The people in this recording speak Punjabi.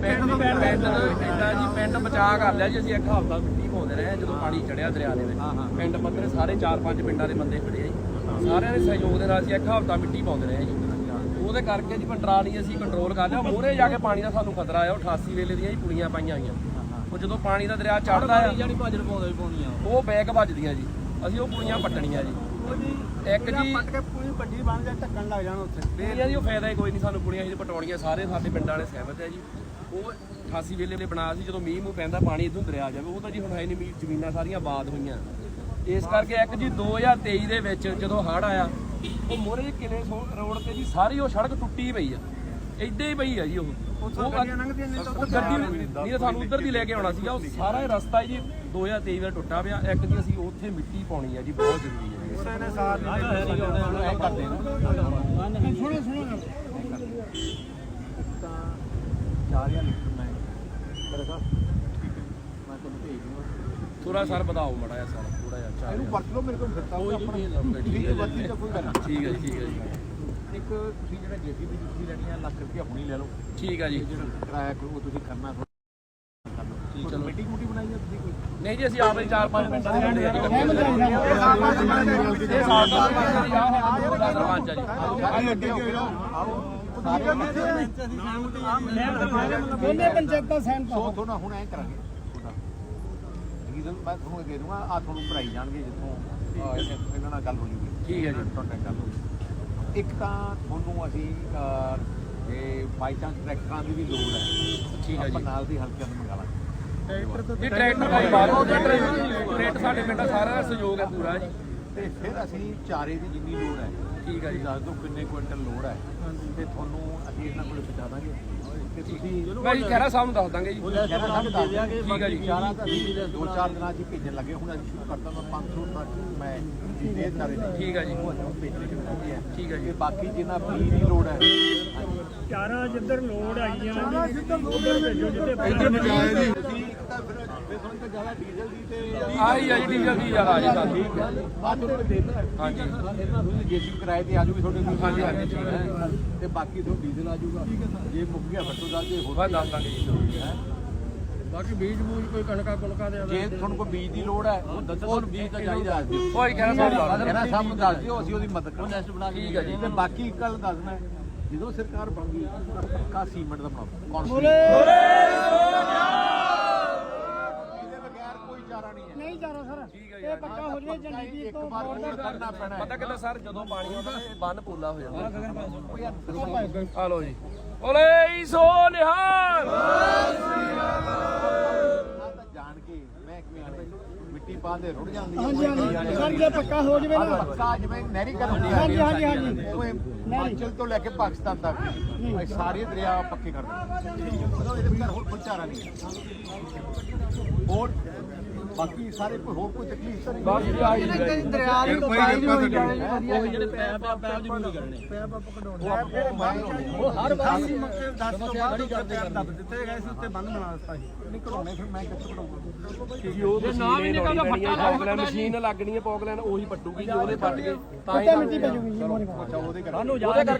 ਪਿੰਡ ਪਿੰਡ ਇਦਾਂ ਜੀ ਪਿੰਡ ਬਚਾ ਕਰ ਲਿਆ ਜੀ ਅਸੀਂ ਇੱਕ ਹਫ਼ਤਾ ਮਿੱਟੀ ਪਾਉਂਦੇ ਰਹੇ ਹਾਂ ਜਦੋਂ ਪਾਣੀ ਚੜਿਆ ਦਰਿਆ ਦੇ ਵਿੱਚ ਪਿੰਡ ਪੱਧਰੇ ਸਾਰੇ 4-5 ਪਿੰਡਾਂ ਦੇ ਬੰਦੇ ਖੜੇ ਆ ਜੀ। ਸਾਰਿਆਂ ਦੇ ਸਹਿਯੋਗ ਦੇ ਨਾਲ ਅਸੀਂ ਇੱਕ ਹਫ਼ਤਾ ਮਿੱਟੀ ਪਾਉਂਦੇ ਰਹੇ ਹਾਂ ਜੀ। ਉਹਦੇ ਕਰਕੇ ਜੀ ਕੰਟਰੋਲ ਅਸੀਂ ਕੰਟਰੋਲ ਕਰ ਲਿਆ। ਮੋਰੇ ਜਾ ਕੇ ਪਾਣੀ ਦਾ ਸਾਨੂੰ ਖਤਰਾ ਆ। ਉਹ 88 ਵੇਲੇ ਦੀਆਂ ਜੀ ਪੁਲੀਆਂ ਪਾਈਆਂ ਹੋਈਆਂ। ਉਹ ਜਦੋਂ ਪਾਣੀ ਦਾ ਦਰਿਆ ਚੜਦਾ ਆ ਜਾਨੀ ਭਾਜੜ ਪਾਉਂਦਾ ਵੀ ਉਹ ਬੈਕ ਵੱਜਦੀਆਂ ਜੀ। ਅਸੀਂ ਉਹ ਪੁਲੀਆਂ ਪੱਟਣੀਆਂ ਜੀ। ਇੱਕ ਜੀ ਪੱਟ ਕੇ ਪੂਰੀ ਵੱਡੀ ਬਣ ਜਾ ਢੱਕਣ ਲੱਗ ਜਾਣ ਉੱਥੇ। ਪੁਲੀਆਂ ਦੀ ਉਹ ਫਾਇਦਾ ਹੀ ਕੋਈ ਨਹੀਂ ਸਾਨੂੰ ਪੁਲੀਆਂ ਅਸੀਂ ਪਟਾਉਣੀਆਂ ਸਾਰੇ ਸਾਡੇ ਪਿੰਡ ਵਾਲੇ ਸਹਿਮਤ ਹੈ ਜੀ। ਉਹ 88 ਵੇਲੇ ਨੇ ਬਣਾਇਆ ਸੀ ਜਦੋਂ ਮੀਂਹ ਮੂੰਹ ਪੈਂਦਾ ਪਾਣੀ ਇਦੋਂ ਦਰਿਆ ਜਾਵੇ। ਉਹ ਤਾਂ ਜੀ ਹੁਣ ਹੈ ਨਹੀਂ ਮੀਂਹ ਜ਼ਮੀਨਾਂ ਸਾਰੀਆਂ ਆਬਾਦ ਹੋਈਆਂ। ਇਸ ਕਰਕੇ ਇੱਕ ਜੀ 2023 ਦੇ ਵਿੱਚ ਜਦੋਂ ਹੜ੍ਹ ਆਇਆ ਉਹ ਮੋਰੇ ਕਿਲੇ ਰੋਡ ਤੇ ਜੀ ਸਾਰੀ ਉਹ ਸੜਕ ਟੁੱਟੀ ਪਈ ਆ। ਏਦਾਂ ਹੀ ਪਈ ਆ ਜੀ ਉਹ। ਉਹ ਗੱਡੀਆਂ ਲੰਘਦੀਆਂ ਨਹੀਂ ਤਾਂ ਗੱਡੀ ਨਹੀਂ ਤਾਂ ਸਾਨੂੰ ਉੱਧਰ ਦੀ ਲੈ ਕੇ ਆਉਣਾ ਸੀਗਾ। ਉਹ ਸਾਰਾ ਹੀ ਰਸਤਾ ਜੀ 2023 ਵਿੱਚ ਟੁੱਟਾ ਪਿਆ। ਇੱਕ ਜੀ ਅਸੀਂ ਉੱਥੇ ਮਿੱਟੀ ਪਾਉਣੀ ਆ ਜੀ ਬਹੁਤ ਜ਼ਰੂਰੀ ਹੈ ਉਹਨੇ ਸਾਥ ਨਹੀਂ ਐ ਕਰਦੇ ਸੁਣੋ ਸੁਣੋ ਤਾਂ 4000 ਲੀਟਰ ਮੈਂ ਤੇਰੇ ਸਾਹਿਬ ਮੈਂ ਤੁਹਾਨੂੰ ਭੇਜ ਦੂੰਗਾ ਥੋੜਾ ਸਰ ਵਧਾਓ ਮੜਾ ਜਿਹਾ ਸਰ ਥੋੜਾ ਜਿਹਾ ਚਾਰ ਇਹਨੂੰ ਵਰਤ ਲਓ ਮੇਰੇ ਕੋਲ ਫਿਰਤਾ ਹੋਊਗਾ ਆਪਣਾ ਠੀਕ ਹੈ ਠੀਕ ਹੈ ਜੀ, ਠੀਕ ਹੈ ਜੀ। ਇੱਕ ਤੁਸੀਂ ਜਿਹੜਾ ਜੀਸੀਬੀ ਤੁਸੀਂ ਲੈਣੀ ਆ ਲੱਖ ਰੁਪਇਆ ਹੁਣੀ ਲੈ ਲਓ। ਠੀਕ ਹੈ ਜੀ। ਜਿਹੜਾ ਕਿਰਾਇਆ ਕੋਈ ਉਹ ਤੁਸੀਂ ਕਰਨਾ ਥੋੜਾ ਕਰ ਲਓ ਠੀਕ ਚਲੋ ਮੀਟਿੰਗ ਮੂਟੀ ਬਣਾਈ ਆ ਤੁਸੀਂ ਕੋਈ? ਨਹੀਂ ਜੀ ਅਸੀਂ ਆਪੇ ਚਾਰ ਪੰਜ ਪਿੰਡਾਂ ਦੇ ਬੰਦੇ ਆ ਜੀ। ਇਹ ਸਾਲ ਦਾ ਸਰਪੰਚ ਆ ਜੀ ਅੱਗੇ ਹੋ ਗਿਆ ਆਓ। ਸਾਰੇ ਦੋਨੇ ਪੰਚਾਇਤਾਂ ਸਹਿਮਤ ਸੋ ਤੁਹਾਨੂੰ ਹੁਣ ਐ ਕਰਾਂਗੇ ਤੁਹਾਡਾ। ਰੀਜ਼ਨ ਮੈਂ ਤੁਹਾਨੂੰ ਇਹ ਦੇ ਦੂੰਗਾ ਆ ਤੁਹਾਨੂੰ ਭਰਾਈ ਜਾਣਗੇ ਜਿੱਥੋਂ ਇਹਨਾਂ ਨਾਲ ਗੱਲ ਹੋ ਜੂਗੀ। ਠੀਕ ਹੈ ਜੀ। ਕੰਟੈਕਟ ਕਰ ਲਓ ਇੱਕ ਤਾਂ ਤੁਹਾਨੂੰ ਅਸੀਂ ਅਹ, ਇਹ ਬਾਈ ਚਾਂਸ ਟਰੈਕਟਰਾਂ ਦੀ ਵੀ ਲੋੜ ਹੈ। ਠੀਕ ਹੈ ਜੀ। ਨਾਲ ਦੀ ਹਲਕਿਆਂ ਨੂੰ ਮੰਗਾ ਲਾਂਗੇ। ਜੀ ਟਰੈਕਟਰ ਦਾ ਹੀ। ਬਾਹਰੋਂ ਟਰੈਕਟਰ ਸਾਡੇ ਪਿੰਡ ਦਾ ਸਾਰਾ ਸਹਿਯੋਗ ਹੈ ਪੂਰਾ ਜੀ। ਤੇ ਫਿਰ ਅਸੀਂ ਚਾਰੇ ਦੀ ਜਿੰਨੀ ਲੋੜ ਹੈ ਠੀਕ ਹੈ ਜੀ। ਦੱਸ ਦਿਓ ਕਿੰਨੇ ਕੁਇੰਟਲ ਲੋੜ ਹੈ। ਤੇ ਤੁਹਾਨੂੰ ਅਸੀਂ ਇਹਨਾਂ ਕੋਲ ਪਹੁੰਚਾ ਦਾਂਗੇ ਤੇ ਤੁਸੀਂ ਮੈਂ ਜੀ ਖਹਿਰਾ ਸਾਹਿਬ ਨੂੰ ਦੱਸ ਦਾਂਗੇ ਜੀ ਸਾਨੂੰ ਦੇ ਦਿਆਂਗੇ ਠੀਕ ਹੈ ਜੀ। ਚਾਰਾਂ ਤਾਂ ਅਸੀਂ ਦੋ ਚਾਰ ਦਿਨਾਂ 'ਚ ਭੇਜਣ ਲੱਗੇ ਹੁਣ ਅਸੀਂ ਸ਼ੁਰੂ ਕਰਤਾ ਮੈਂ 500 ਤੱਕ ਮੈਂ ਦੇ ਚਾਰੇ ਠੀਕ ਜੀ। ਭੇਜਣੇ ਸ਼ੁਰੂ ਹੈ ਠੀਕ ਹੈ ਜੀ। ਬਾਕੀ ਜਿੰਨਾ ਬੀ ਦੀ ਲੋੜ ਹੈ ਚਾਰਾਂ ਜਿੱਧਰ ਲੋੜ ਆਈਆਂ ਚਾਰਾਂ ਜਿੱਧਰ ਲੋੜ ਭੇਜੋ ਜਿੱਥੇ ਇੱਧਰ ਬਜਾਏ ਜੀ ਤੁਸੀਂ ਇੱਕ ਤਾਂ ਫਿਰ ਫਿਰ ਤੁਹਾਨੂੰ ਤਾਂ ਜ਼ਿਆਦਾ ਡੀਜ਼ਲ ਦੀ ਤੇ ਆਹੀ ਆ ਜੀ ਡੀਜ਼ਲ ਦੀ ਯਾਰ ਆ। ਜੀ ਸਾਨੂੰ ਠੀਕ ਹੈ ਬਾਅਦ ਵਿੱਚ ਦੇ ਦੇਣਾ ਹਾਂਜੀ। ਇਹਨਾਂ ਨੂੰ ਜੇਸੀ ਕਿਰਾਏ ਤੇ ਆ ਜੂਗੀ ਤੁਹਾਡੇ ਕੋਲ। ਹਾਂਜੀ, ਹਾਂਜੀ, ਠੀਕ ਹੈ। ਤੇ ਬਾਕੀ ਤੁਹਾਨੂੰ ਡੀਜ਼ਲ ਆ ਜੂਗਾ ਜੇ ਮੁੱਕ ਗਿਆ ਤੋਂ ਦੱਸ ਦੇ ਹੋਰ ਬਸ ਦੱਸ ਦਾਂਗੇ ਜੀ। ਹੈ? ਬਾਕੀ ਬੀਜ ਬੂਜ ਕੋਈ ਕਣਕਾਂ ਕੁਣਕਾਂ ਦੇ ਜੇ ਤੁਹਾਨੂੰ ਕੋਈ ਬੀਜ ਦੀ ਲੋੜ ਹੈ ਉਹ ਦੱਸੋ ਤੁਹਾਨੂੰ ਬੀਜ ਤਾਂ ਚਾਹੀਦਾ ਅੱਜ। ਕੋਈ ਇਹਨਾਂ ਸਭ ਨੂੰ ਦੱਸ ਦਿਓ ਅਸੀਂ ਉਹਦੀ ਮਦਦ ਕਰਾਂਗੇ। ਲਿਸਟ ਬਣਾ ਕੇ ਠੀਕ ਹੈ ਜੀ। ਤੇ ਬਾਕੀ ਕੱਲ ਦੱਸਣਾ ਜਦੋਂ ਸਰਕਾਰ ਬਣ ਗਈ ਪੱਕਾ ਸੀਮੈਂਟ ਦਾ ਬਣਾਓ। ਕੌਣ ਇਹਦੇ ਬਗੈਰ ਕੋਈ ਚਾਰਾ ਨਹੀਂ ਹੈ। ਨਹੀਂ ਚਾਰਾ ਸਰ। ਇਹ ਪੱਕਾ ਹੋ ਜਵੇ ਜੰਡੀ ਦੀ ਇੱਕ ਤੋਂ ਵਾਰ ਬੋਰਡ ਹੋਰ ਕਰਨਾ ਪੈਣਾ ਹੈ। ਪਤਾ ਕਿੱਦਾਂ ਸਰ ਜਦੋਂ ਪਾਣੀ ਆਉਂਦਾ ਇਹ ਬੰਨ ਪੋਲਾ ਹੋ ਜਾਂਦਾ। ਆ ਲਓ ਜੀ। ਓਲੇ ਸੋ ਨਿਹਾਲ! ਪਾ ਦੇ ਰੁੜ ਜਾਂਦੀ ਹੈ ਹਾਂਜੀ ਹਾਂਜੀ। ਸਰ ਜੇ ਪੱਕਾ ਹੋ ਜਵੇ ਨਾ। ਪੱਕਾ ਜਿਵੇਂ ਨਹਿਰੀ ਕਰ ਹੁੰਦੀ ਹੈ ਹਾਂਜੀ ਹਾਂਜੀ ਹਾਂਜੀ। ਹਿਮਾਚਲ ਤੋਂ ਲੈ ਕੇ ਪਾਕਿਸਤਾਨ ਤੱਕ। ਇਹ ਸਾਰੇ ਦਰਿਆ ਪੱਕੇ ਕਰ ਦਿੰਦੇ ਇਹਦੇ ਬਗੈਰ ਹੋਰ ਕੋਈ ਚਾਰਾ ਨਹੀਂ। ਹੋਰ ਬਾਕੀ ਸਾਰੇ ਕੋਈ ਹੋਰ ਕੋਈ ਤਕਲੀਫ ਤਾਂ ਨਹੀਂ ਬਸ ਜੀ। ਦਰਿਆ ਦੀ ਟੁਕਾਈ ਨਹੀਂ ਹੋਈ ਜਾਣੀ ਉਹ ਜਿਹੜੇ ਪੈਪ ਆ ਪੈਪ ਜ਼ਰੂਰ ਕਰਨੇ। ਉਹ ਹਰ ਵਾਰ 10 ਤੋਂ ਬਾਅਦ ਉੱਤੇ ਪੈਰ ਦੱਬ ਦਿੱਤੇ ਗਏ ਸੀ ਉੱਤੇ ਬੰਦ ਬਣਾ ਦਿੱਤਾ ਸੀ। ਨਹੀਂ ਕਢਾਉਣੇ ਫਿਰ ਮੈਂ ਕਿੱਥੇ ਕਢਾਉਂਗਾ ਜੀ ਉਹ ਮਸ਼ੀਨ ਹੀ ਨਿਕਲਦਾ ਮਸ਼ੀਨ ਲੱਗਣੀ ਹੈ ਪੋਗਲੈਨ ਉਹੀ ਪੱਟੂਗੀ ਜੀ ਉਹਦੇ ਪੱਟ ਕੇ। ਤਾਂ ਹੀ ਮਿੱਟੀ ਪੈ ਜੂਗੀ ਜੀ ਮੋਰੇ ਅੱਛਾ ਉਹਦੇ ਕਰ ਉਹਦੇ ਕਰਕੇ